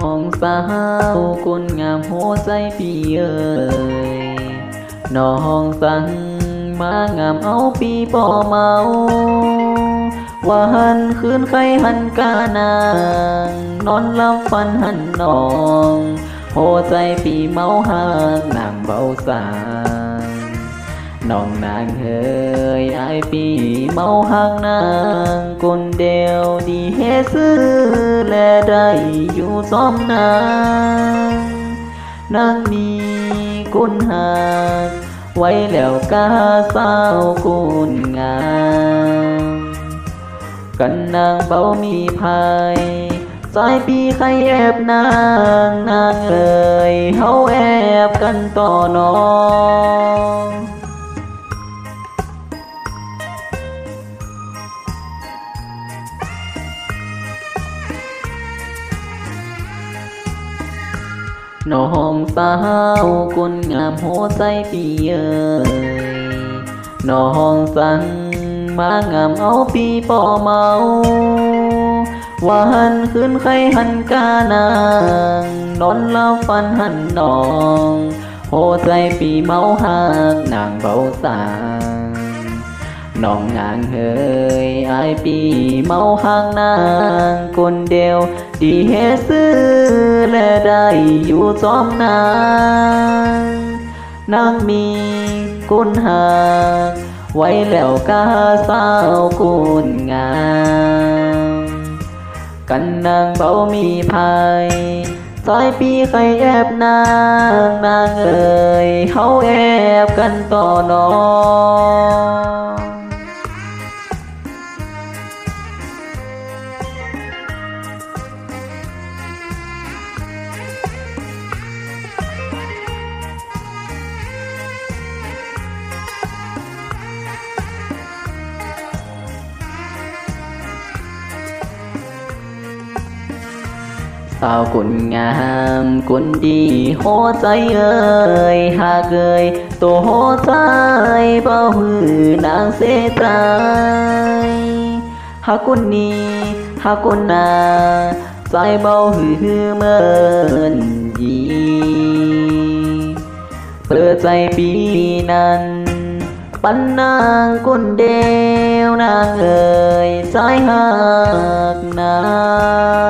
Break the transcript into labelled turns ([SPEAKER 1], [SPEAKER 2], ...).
[SPEAKER 1] ห้องสาวคนงามหัวใจพี่เอ๋ยน้องสั่งมางามเอาปีป่อเมาว่าหันคืนใครหันกานาง นอนลับฟันหันนองหัวใจปีเมาหางนางเบาสา น้องนางเฮยไอายปีเมาหางนางคนเดียวดีเฮซื้อและได้อยู่ซ้อมนางนางมีคุณหากไว้แล้วกาสาวคุณงามกันนางเบามีภัยสายปีใครแอบนางนางเอ่ยเฮาแอบกันต่อน้อง น้องสาวคนงามหัวใจปีเอ๋ยน้องสังมางามเอาปีป่อเมาว่าหันคืนใครหันกานางนอนหลับฝันหันนองหัวใจปีเมาหักนางเบาสาง น้องนางเฮยไอายปีเมาห่างนางคนเดียว ดีเฮซื้อและได้อยู่จอมนางนางมีกุนหากไว้แล้วกาสาวกุนงามกันนางเบามีภัยสายปีใครแอบนางนางเอ่ยเฮาแอบกันต่อน้องาวคนงามคนดีหัวใจเอ่ยหากเอ่ยตัวหัวใจเบาหือนางเสตายหากคนนี้หากคนนาใจเบาหือเมินยีเปิดใจปีนั้นปันนางคนเดียวนางเอ่ยสายหักนาง